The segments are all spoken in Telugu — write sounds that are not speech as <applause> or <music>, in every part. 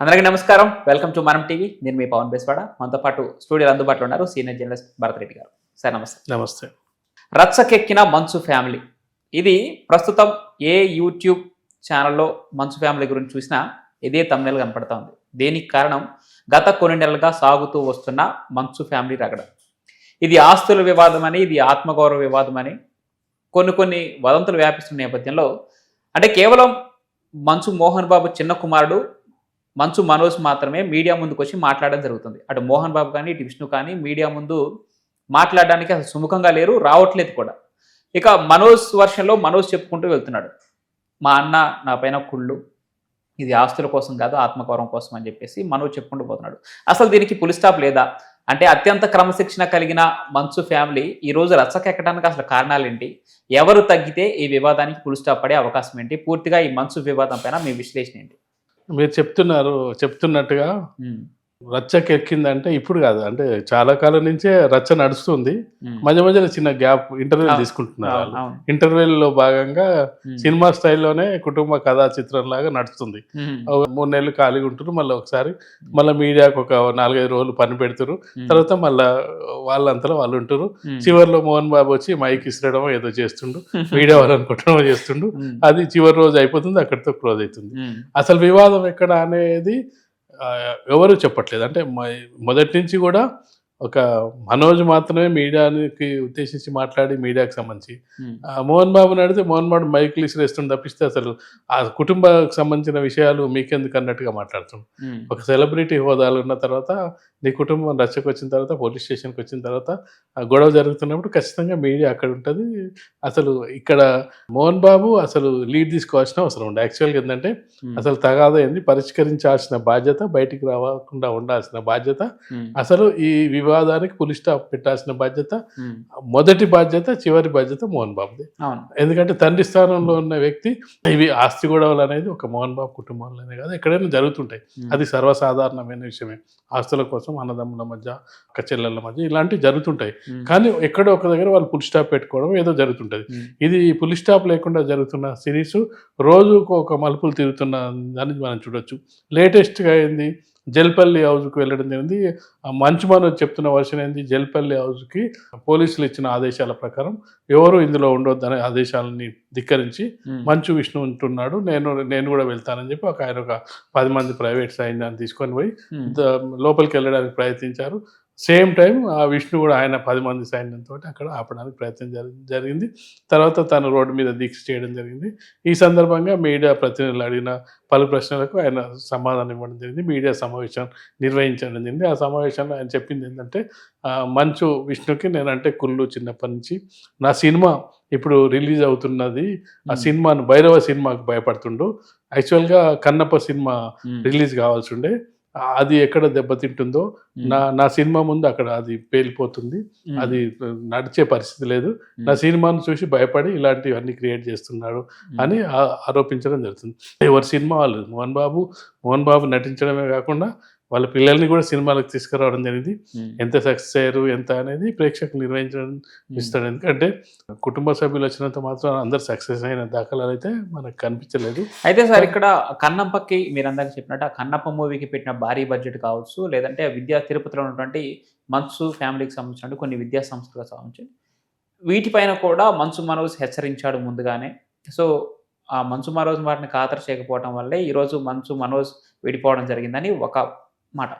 అందరికీ నమస్కారం. Welcome to Manam TV. నేను మీ పవన్ బేస్వాడ. మనతో పాటు స్టూడియోలో అందుబాటులో ఉన్నారు సీనియర్ జర్నలిస్ట్ భరత్ రెడ్డి గారు. సార్ నమస్తే. నమస్తే. రచ్చకెక్కిన మంచు ఫ్యామిలీ. ఇది ప్రస్తుతం ఏ యూట్యూబ్ ఛానల్లో మంచు ఫ్యామిలీ గురించి చూసినా ఇదే తమిళ కనపడతా ఉంది దీనికి కారణం? గత కొన్ని నెలలుగా సాగుతూ వస్తున్న మంచు ఫ్యామిలీ రగడ. ఇది ఆస్తుల వివాదం అని ఇది ఆత్మగౌరవ వివాదం అని కొన్ని కొన్ని వదంతులు వ్యాపిస్తున్న నేపథ్యంలో అంటే కేవలం మంచు మోహన్ బాబు చిన్న కుమారుడు మంచు మనోజ్ మాత్రమే మీడియా ముందుకు వచ్చి మాట్లాడడం జరుగుతుంది. అటు మోహన్ బాబు కానీ ఇటు విష్ణు కానీ మీడియా ముందు మాట్లాడడానికి అసలు సుముఖంగా లేరు రావట్లేదు కూడా. ఇక మనోజ్ వర్షంలో మనోజ్ చెప్పుకుంటూ వెళ్తున్నాడు. మా అన్న నా పైన కుళ్ళు ఇది ఆస్తుల కోసం కాదు ఆత్మగౌరవం కోసం అని చెప్పేసి మనోజ్ చెప్పుకుంటూ పోతున్నాడు. అసలు దీనికి పులి స్టాప్ లేదా? అంటే అత్యంత క్రమశిక్షణ కలిగిన మంచు ఫ్యామిలీ ఈ రోజు రచ్చకెక్కడానికి అసలు కారణాలు ఏంటి ఎవరు తగ్గితే ఈ వివాదానికి పులి స్టాప్ పడే అవకాశం ఏంటి? పూర్తిగా ఈ మంచు వివాదం పైన మీ విశ్లేషణ ఏంటి? మీరు చెప్తున్నారు చెప్తున్నట్టుగా. రచ్చకెక్కిందంటే ఇప్పుడు కాదు. అంటే చాలా కాలం నుంచే రచ్చ నడుస్తుంది. మధ్య మధ్యలో చిన్న గ్యాప్ ఇంటర్వ్యూ అవును, తీసుకుంటున్నారు అవును, వాళ్ళు. అవును. ఇంటర్వ్యూల లో భాగంగా సినిమా స్టైల్లోనే కుటుంబ కథా చిత్రం లాగా నడుస్తుంది. మూడు నెలలు ఖాళీగా ఉంటారు మళ్ళీ ఒకసారి మళ్ళీ మీడియాకు ఒక నాలుగైదు రోజులు పని పెడతారు తర్వాత మళ్ళా వాళ్ళంతా వాళ్ళు ఉంటారు. చివరిలో మోహన్ బాబు వచ్చి మైక్ ఇసరడం ఏదో చేస్తుండు. మీడియా వాళ్ళని కొట్టడం చేస్తుండు. అది చివరి రోజు అయిపోతుంది అక్కడితో క్లోజ్ అవుతుంది. అసలు వివాదం ఎక్కడ అనేది ఎవరు చెప్పట్లేదు. అంటే మ- మొదటి నుంచి కూడా ఒక మనోజ్ మాత్రమే మీడియానికి ఉద్దేశించి మాట్లాడి మీడియాకి సంబంధించి. మోహన్ బాబుని అడిగితే మోహన్ బాబు మైకులు ఇసిరేస్తుంది తప్పిస్తే అసలు ఆ కుటుంబానికి సంబంధించిన విషయాలు మీకెందుకు అన్నట్టుగా మాట్లాడుతుంది ఒక సెలబ్రిటీ హోదాలు ఉన్న తర్వాత నీ కుటుంబం రచ్చకు వచ్చిన తర్వాత పోలీస్ స్టేషన్కి వచ్చిన తర్వాత ఆ గొడవ జరుగుతున్నప్పుడు ఖచ్చితంగా మీడియా అక్కడ ఉంటుంది. అసలు ఇక్కడ మోహన్ బాబు అసలు లీడ్ తీసుకోవాల్సిన అవసరం ఉంది యాక్చువల్గా ఏంటంటే అసలు తగాదా ఏంది పరిష్కరించాల్సిన బాధ్యత బయటికి రాకుండా ఉండాల్సిన బాధ్యత. అసలు ఈ వివాదానికి పులి స్టాప్ పెట్టాల్సిన బాధ్యత మొదటి బాధ్యత చివరి బాధ్యత మోహన్ బాబుది. ఎందుకంటే తండ్రి స్థానంలో ఉన్న వ్యక్తి ఇవి ఆస్తి గొడవలు అనేది ఒక మోహన్ బాబు కుటుంబంలోనే కాదు ఎక్కడైనా జరుగుతుంటాయి. అది సర్వసాధారణమైన విషయమే. ఆస్తుల కోసం అన్నదమ్ముల మధ్య అక్క చెల్లెళ్ళ మధ్య ఇలాంటివి జరుగుతుంటాయి. కానీ ఎక్కడో ఒక దగ్గర వాళ్ళు పులి స్టాప్ పెట్టుకోవడం ఏదో జరుగుతుంటుంది. ఇది పులి స్టాప్ లేకుండా జరుగుతున్న సిరీస్ రోజుకు ఒక మలుపులు తిరుగుతున్న దాన్ని మనం చూడొచ్చు. లేటెస్ట్గా ఏంది? జల్పల్లి హౌస్కి వెళ్ళడం జరిగింది. ఆ మంచు మనోజ్ చెప్తున్న వర్షన్ ఏంది? జల్పల్లి హౌస్కి పోలీసులు ఇచ్చిన ఆదేశాల ప్రకారం ఎవరు ఇందులో ఉండొద్దనే ఆదేశాలని ధిక్కరించి మంచు విష్ణు ఉంటున్నాడు. నేను నేను కూడా వెళ్తానని చెప్పి ఒక ఆయన ఒక పది మంది ప్రైవేట్ సైన్యాన్ని తీసుకొని పోయి లోపలికి వెళ్ళడానికి ప్రయత్నించారు. సేమ్ టైం ఆ విష్ణు కూడా ఆయన పది మంది సైన్యంతో అక్కడ ఆపడానికి ప్రయత్నం జరి- జరిగింది. తర్వాత తను రోడ్డు మీద దీక్ష చేయడం జరిగింది. ఈ సందర్భంగా మీడియా ప్రతినిధులు అడిగిన పలు ప్రశ్నలకు ఆయన సమాధానం ఇవ్వడం జరిగింది. మీడియా సమావేశం నిర్వహించడం జరిగింది. ఆ సమావేశంలో ఆయన చెప్పింది ఏంటంటే మంచు విష్ణుకి నేనంటే కుళ్ళు చిన్నప్పటి నుంచి నా సినిమా ఇప్పుడు రిలీజ్ అవుతున్నది. ఆ సినిమాను భైరవ సినిమాకు భయపడుతుండు. యాక్చువల్గా కన్నప్ప సినిమా రిలీజ్ కావాల్సి ఉండే. అది ఎక్కడ దెబ్బతింటుందో నా నా సినిమా ముందు అక్కడ అది పేలిపోతుంది. అది నడిచే పరిస్థితి లేదు. నా సినిమాను చూసి భయపడి ఇలాంటివన్నీ క్రియేట్ చేస్తున్నాడు అని ఆరోపించడం జరుగుతుంది. ఎవరి సినిమా వాళ్ళు? మోహన్ బాబు మోహన్ బాబు నటించడమే కాకుండా వాళ్ళ పిల్లల్ని కూడా సినిమాలకు తీసుకురావడం జరిగింది. ఎంత సక్సెస్ అయ్యారు ఎంత అనేది ప్రేక్షకులు నిర్వహించడం ఇస్తాడు. ఎందుకంటే కుటుంబ సభ్యులు వచ్చినంత మాత్రం అందరు సక్సెస్ అయిన దాఖలాలు అయితే మనకు కనిపించలేదు. అయితే సార్ ఇక్కడ కన్నప్పకి మీరు అందాక చెప్పినట్టు ఆ కన్నప్ప మూవీకి పెట్టిన భారీ బడ్జెట్ కావచ్చు లేదంటే విద్యా తిరుపతిలో ఉన్నటువంటి మంచు ఫ్యామిలీకి సంబంధించిన కొన్ని విద్యా సంస్థలకు సంబంధించి. వీటిపైన కూడా మంచు మనోజ్ హెచ్చరించాడు ముందుగానే. సో ఆ మంచు మనోజ్ వాటిని ఖాతరు చేయకపోవడం వల్లే ఈరోజు మంచు మనోజ్ విడిపోవడం జరిగిందని ఒక మాట.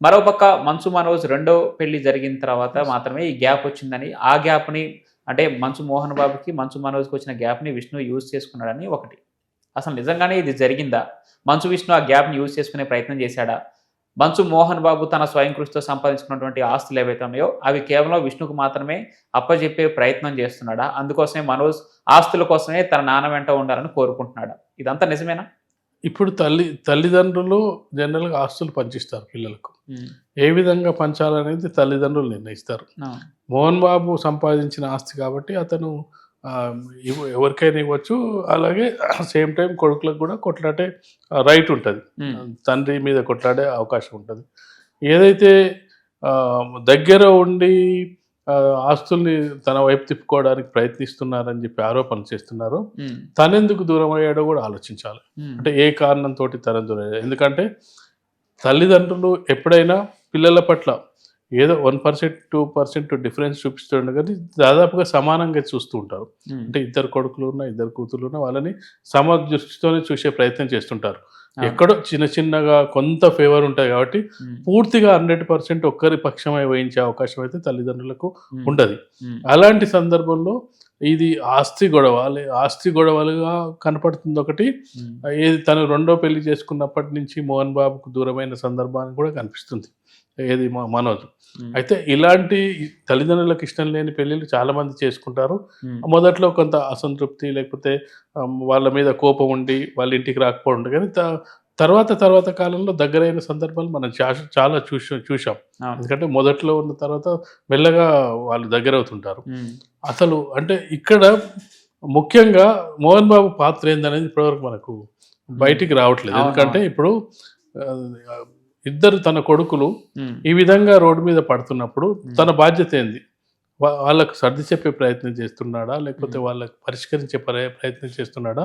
మరోపక్క మంచు మనోజ్ రెండో పెళ్ళి జరిగిన తర్వాత మాత్రమే ఈ గ్యాప్ వచ్చిందని ఆ గ్యాప్ని అంటే మంచు మోహన్ బాబుకి మంచు మనోజ్కి వచ్చిన గ్యాప్ని విష్ణు యూజ్ చేసుకున్నాడని ఒకటి. అసలు నిజంగానే ఇది జరిగిందా? మంచు విష్ణు ఆ గ్యాప్ని యూజ్ చేసుకునే ప్రయత్నం చేశాడా? మంచు మోహన్ బాబు తన స్వయం కృషితో సంపాదించుకున్నటువంటి ఆస్తులు ఏవైతే ఉన్నాయో అవి కేవలం విష్ణుకు మాత్రమే అప్పజెప్పే ప్రయత్నం చేస్తున్నాడా? అందుకోసమే మనోజ్ ఆస్తుల కోసమే తన నాన్న వెంట ఉండాలని కోరుకుంటున్నాడా? ఇదంతా నిజమేనా? ఇప్పుడు తల్లి తల్లిదండ్రులు జనరల్గా ఆస్తులు పంచిస్తారు పిల్లలకు. ఏ విధంగా పంచాలనేది తల్లిదండ్రులు నిర్ణయిస్తారు. మోహన్ బాబు సంపాదించిన ఆస్తి కాబట్టి అతను ఎవరికైనా ఇవ్వచ్చు. అలాగే సేమ్ టైం కొడుకులకు కూడా కొట్లాడే రైట్ ఉంటుంది. తండ్రి మీద కొట్లాడే అవకాశం ఉంటుంది. ఏదైతే దగ్గర ఉండి ఆస్తుల్ని తన వైపు తిప్పుకోవడానికి ప్రయత్నిస్తున్నారని చెప్పి ఆరోపణలు చేస్తున్నారో. తనెందుకు దూరం అయ్యాడో కూడా ఆలోచించాలి. అంటే ఏ కారణంతో తన దూరం. ఎందుకంటే తల్లిదండ్రులు ఎప్పుడైనా పిల్లల పట్ల ఏదో one percent two percent difference చూపిస్తుండే కానీ దాదాపుగా సమానంగా చూస్తూ ఉంటారు. అంటే ఇద్దరు కొడుకులు ఉన్న ఇద్దరు కూతురు ఉన్న వాళ్ళని సమ దృష్టితోనే చూసే ప్రయత్నం చేస్తుంటారు. ఎక్కడో చిన్న చిన్నగా కొంత ఫేవర్ ఉంటాయి కాబట్టి పూర్తిగా హండ్రెడ్ పర్సెంట్ ఒక్కరి పక్షమై వహించే అవకాశం అయితే తల్లిదండ్రులకు ఉండదు. అలాంటి సందర్భంలో ఇది ఆస్తి గొడవ ఆస్తి గొడవలుగా కనపడుతుంది ఒకటి. ఏది తను రెండో పెళ్ళి చేసుకున్నప్పటి నుంచి మోహన్ బాబుకు దూరమైన సందర్భాన్ని కూడా కనిపిస్తుంది. ఏది మ- మనోజ్. అయితే ఇలాంటి తల్లిదండ్రులకు ఇష్టం లేని పెళ్ళిళ్ళు చాలా మంది చేసుకుంటారు. మొదట్లో కొంత అసంతృప్తి లేకపోతే వాళ్ళ మీద కోపం ఉండి వాళ్ళ ఇంటికి రాకపోవడం. కానీ తర్వాత తర్వాత కాలంలో దగ్గరైన సందర్భాలు మనం చాలా చూసాం చూసాం. ఎందుకంటే మొదట్లో ఉన్న తర్వాత మెల్లగా వాళ్ళు దగ్గర అవుతుంటారు అసలు అంటే ఇక్కడ ముఖ్యంగా మోహన్ బాబు పాత్ర ఏందనేది ఇప్పటివరకు మనకు బయటికి రావట్లేదు. ఎందుకంటే ఇప్పుడు ఇద్దరు తన కొడుకులు ఈ విధంగా రోడ్డు మీద పడుతున్నప్పుడు తన బాధ్యత ఏంది? వాళ్ళకు సర్ది చెప్పే ప్రయత్నం చేస్తున్నాడా? లేకపోతే వాళ్ళకు పరిష్కరించే ప్రయ- ప్రయత్నం చేస్తున్నాడా?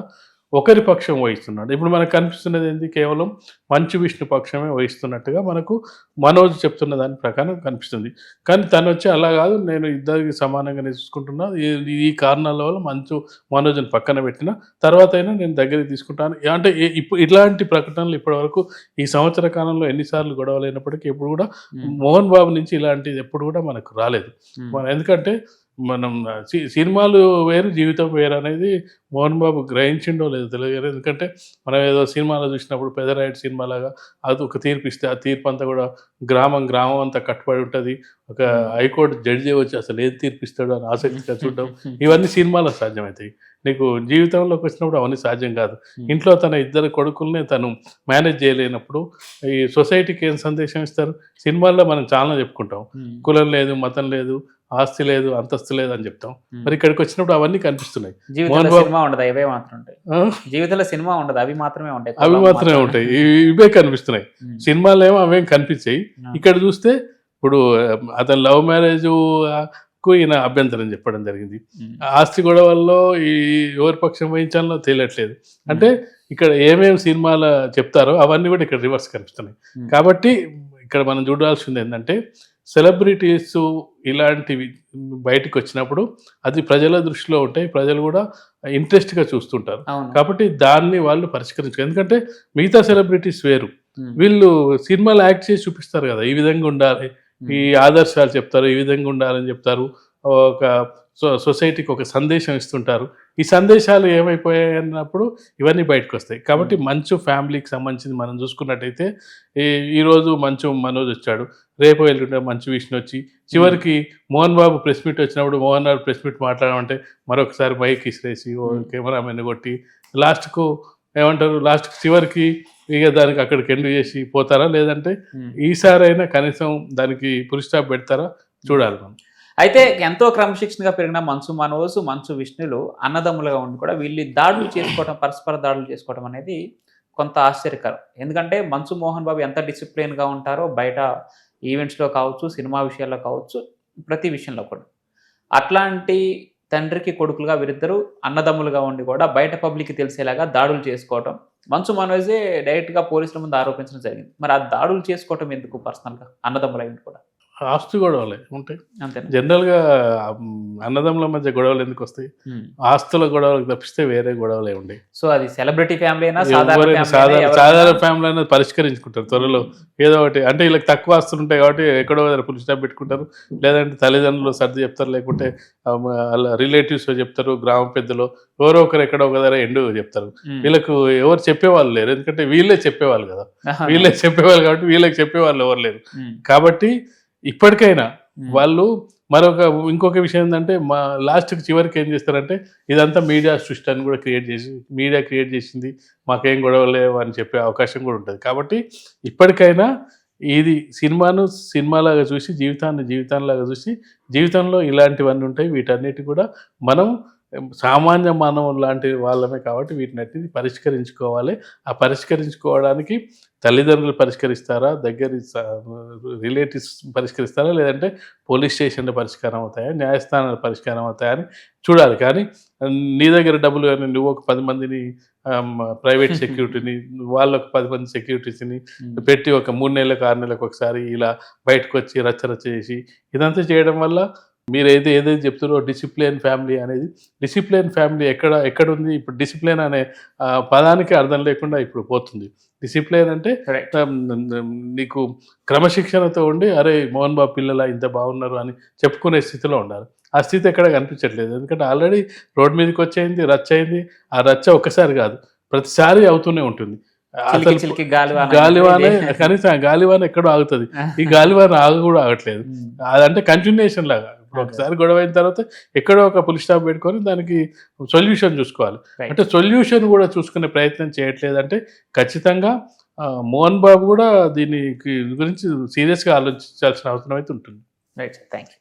ఒకరి పక్షం వహిస్తున్నాడు. ఇప్పుడు మనకు కనిపిస్తున్నది ఏంది? కేవలం మంచు విష్ణు పక్షమే వహిస్తున్నట్టుగా మనకు మనోజ్ చెప్తున్న దాని ప్రకారం కనిపిస్తుంది. కానీ తను వచ్చి అలా కాదు నేను ఇద్దరికి సమానంగానే చూసుకుంటున్నా. ఈ- ఈ కారణాల వల్ల మంచు మనోజ్ని పక్కన పెట్టిన తర్వాత అయినా నేను దగ్గరికి తీసుకుంటాను. అంటే ఇప్పుడు ఇట్లాంటి ప్రకటనలు ఇప్పటివరకు ఈ సంవత్సర కాలంలో ఎన్నిసార్లు గొడవలు అయినప్పటికీ ఎప్పుడు కూడా మోహన్ బాబు నుంచి ఇలాంటిది ఎప్పుడు కూడా మనకు రాలేదు. మన ఎందుకంటే మనం సినిమాలు వేరు జీవితం వేరు అనేది మోహన్ బాబు గ్రహించిండో లేదో తెలియదు. ఎందుకంటే మనం ఏదో సినిమాలో చూసినప్పుడు పెదరాయుడు సినిమాలాగా అది ఒక తీర్పు ఇస్తే ఆ తీర్పు అంతా కూడా గ్రామం గ్రామం అంతా కట్టుబడి ఉంటుంది. ఒక హైకోర్టు జడ్జి వచ్చి అసలు ఏం తీర్పు ఇస్తాడో అని ఆసక్తిగా చూడడం <laughs> ఇవన్నీ సినిమాలో సాధ్యమవుతాయి నీకు జీవితంలోకి వచ్చినప్పుడు అవన్నీ సాధ్యం కాదు. Hmm. ఇంట్లో తన ఇద్దరు కొడుకుల్ని తను మేనేజ్ చేయలేనప్పుడు ఈ సొసైటీకి ఏం సందేశం ఇస్తారు? సినిమాల్లో మనం చాలా చెప్పుకుంటాం. ఉమ్, కులం లేదు మతం లేదు ఆస్తి లేదు అంతస్తు లేదు అని చెప్తాం. ఉమ్. మరి ఇక్కడికి వచ్చినప్పుడు అవన్నీ కనిపిస్తున్నాయి. మోహన్ బాబు- ఉండదు అవే మాత్రం ఉంటాయి? జీవితంలో సినిమా ఉండదు అవి మాత్రమే ఉంటాయి. అవి మాత్రమే మతం. ఉంటాయి. ఇవి- కనిపిస్తున్నాయి. సినిమాలో ఏమో అవేం కనిపించాయి. ఇక్కడ చూస్తే ఇప్పుడు అతను లవ్ మ్యారేజ్కు ఈయన అభ్యంతరం చెప్పడం జరిగింది. ఆస్తి గొడవల్లో ఈ ఎవరి పక్షం వహించాలో తెలియట్లేదు. అంటే ఇక్కడ ఏమేమి సినిమాలు చెప్తారో అవన్నీ కూడా ఇక్కడ రివర్స్ కనిపిస్తున్నాయి. కాబట్టి ఇక్కడ మనం చూడాల్సింది ఏంటంటే సెలబ్రిటీస్ ఇలాంటివి బయటకు వచ్చినప్పుడు అది ప్రజల దృష్టిలో ఉంటాయి ప్రజలు కూడా ఇంట్రెస్ట్గా చూస్తుంటారు. కాబట్టి దాన్ని వాళ్ళు పరిష్కరించు ఎందుకంటే మిగతా సెలబ్రిటీస్ వేరు. వీళ్ళు సినిమాలు యాక్ట్ చేసి చూపిస్తారు కదా ఈ విధంగా ఉండాలి ఈ ఆదర్శాలు చెప్తారు ఈ విధంగా ఉండాలని చెప్తారు. ఒక సో- సొసైటీకి ఒక సందేశం ఇస్తుంటారు. ఈ సందేశాలు ఏమైపోయాయి అన్నప్పుడు ఇవన్నీ బయటకు వస్తాయి కాబట్టి మంచు ఫ్యామిలీకి సంబంధించింది మనం చూసుకున్నట్టయితే ఈ ఈరోజు మంచు మనోజ్ వచ్చాడు. రేపు ఎల్లుండే మంచు విష్ణు వచ్చి చివరికి మోహన్ బాబు ప్రెస్ మీట్ వచ్చినప్పుడు మోహన్ బాబు ప్రెస్ మీట్ మాట్లాడమంటే మరొకసారి మైక్ ఇసిరేసి. కెమెరామెన్ కొట్టి లాస్ట్కు ఏమంటారు లాస్ట్ చివరికి ఇక దానికి అక్కడికి ఎండు చేసి పోతారా? లేదంటే. ఈసారైనా కనీసం దానికి పురి స్టాప్ పెడతారా? చూడాలి మనం. అయితే ఎంతో క్రమశిక్షణగా పెరిగిన మంచు మనోజు మంచు విష్ణులు అన్నదమ్ములుగా ఉండి కూడా వీళ్ళు దాడులు చేసుకోవడం పరస్పర దాడులు చేసుకోవడం అనేది కొంత ఆశ్చర్యకరం. ఎందుకంటే మంచు మోహన్ బాబు ఎంత డిసిప్లిన్గా ఉంటారో బయట ఈవెంట్స్లో కావచ్చు సినిమా విషయాల్లో కావచ్చు ప్రతి విషయంలో కూడా. అట్లాంటి తండ్రికి కొడుకులుగా వీరిద్దరు అన్నదమ్ములుగా ఉండి కూడా బయట పబ్లిక్కి తెలిసేలాగా దాడులు చేసుకోవటం మంచు మనోజే డైరెక్ట్గా పోలీసుల ముందు ఆరోపించడం జరిగింది. మరి ఆ దాడులు చేసుకోవటం ఎందుకు పర్సనల్గా? అన్నదమ్ములైంది కూడా. ఆస్తి గొడవలే ఉంటాయి. జనరల్గా అన్నదమ్ముల మధ్య గొడవలు ఎందుకు వస్తాయి. ఆస్తుల గొడవలకు తప్పిస్తే వేరే గొడవలే ఉండే. సో అది సెలబ్రిటీ ఫ్యామిలీ అయినా సాధారణ సాధారణ ఫ్యామిలీ అనేది పరిష్కరించుకుంటారు త్వరలో. ఏదో ఒకటి అంటే వీళ్ళకి తక్కువ ఆస్తులు ఉంటాయి కాబట్టి ఎక్కడో పులి స్టాప్ పెట్టుకుంటారు. లేదంటే తల్లిదండ్రులు సర్ది చెప్తారు లేకుంటే వాళ్ళ రిలేటివ్స్ చెప్తారు గ్రామ పెద్దలు ఎవరో ఒకరు ఎక్కడో ఒక దగ్గర ఎండు చెప్తారు. వీళ్ళకు ఎవరు చెప్పేవాళ్ళు లేరు ఎందుకంటే వీళ్ళే చెప్పేవాళ్ళు కదా. వీళ్ళే చెప్పేవాళ్ళు కాబట్టి వీళ్ళకి చెప్పేవాళ్ళు ఎవరు లేరు. కాబట్టి ఇప్పటికైనా. వాళ్ళు మరొక ఇంకొక విషయం ఏంటంటే మా లాస్ట్కి చివరికి ఏం చేస్తారంటే ఇదంతా మీడియా సృష్టి అని కూడా క్రియేట్ చేసి మీడియా క్రియేట్ చేసింది మాకేం గొడవ లేవు అని చెప్పే అవకాశం కూడా ఉంటుంది కాబట్టి ఇప్పటికైనా ఇది సినిమాను సినిమాలాగా చూసి జీవితాన్ని జీవితంలాగా చూసి జీవితంలో ఇలాంటివన్నీ ఉంటాయి వీటన్నిటి కూడా మనం సామాన్య మానవులు లాంటి వాళ్ళమే కాబట్టి వీటిని పరిష్కరించుకోవాలి. ఆ పరిష్కరించుకోవడానికి తల్లిదండ్రులు పరిష్కరిస్తారా? దగ్గర రిలేటివ్స్ పరిష్కరిస్తారా? లేదంటే పోలీస్ స్టేషన్లో పరిష్కారం అవుతాయా? న్యాయస్థానాలు పరిష్కారం అవుతాయా అని చూడాలి. కానీ నీ దగ్గర డబ్బులు కానీ నువ్వు ఒక పది మందిని ప్రైవేట్ సెక్యూరిటీని <laughs> వాళ్ళు ఒక పది మంది సెక్యూరిటీస్ని పెట్టి ఒక మూడు నెలలకు ఆరు నెలలకు ఒకసారి ఇలా బయటకు వచ్చి రచ్చరచ్చ చేసి ఇదంతా చేయడం వల్ల మీరు ఏది ఏదైతే చెప్తున్నారో డిసిప్లిన్ ఫ్యామిలీ అనేది డిసిప్లిన్ ఫ్యామిలీ ఎక్కడ ఎక్కడ ఉంది ఇప్పుడు డిసిప్లిన్ అనే పదానికి అర్థం లేకుండా ఇప్పుడు పోతుంది. డిసిప్లిన్ అంటే నీకు క్రమశిక్షణతో ఉండి అరే మోహన్ బాబు పిల్లల ఇంత బాగున్నారు అని చెప్పుకునే స్థితిలో ఉండాలి. ఆ స్థితి ఎక్కడ కనిపించట్లేదు. ఎందుకంటే ఆల్రెడీ రోడ్ మీదకి వచ్చేయింది రచ్చ అయింది. ఆ రచ్చ ఒక్కసారి కాదు ప్రతిసారి అవుతూనే ఉంటుంది. అసలు గాలివాన. కనీసం గాలివాన ఎక్కడో ఆగుతుంది. ఈ <laughs> గాలివాన ఆగ కూడా ఆగట్లేదు. అదంటే కంటిన్యూషన్ లాగా. ఒకసారి గొడవ అయిన తర్వాత ఎక్కడో ఒక పులి స్టాప్ పెట్టుకొని దానికి సొల్యూషన్ చూసుకోవాలి. అంటే సొల్యూషన్ కూడా చూసుకునే ప్రయత్నం చేయట్లేదు అంటే ఖచ్చితంగా మోహన్ బాబు కూడా దీనికి గురించి సీరియస్గా ఆలోచించాల్సిన అవసరం అయితే ఉంటుంది. Right thank you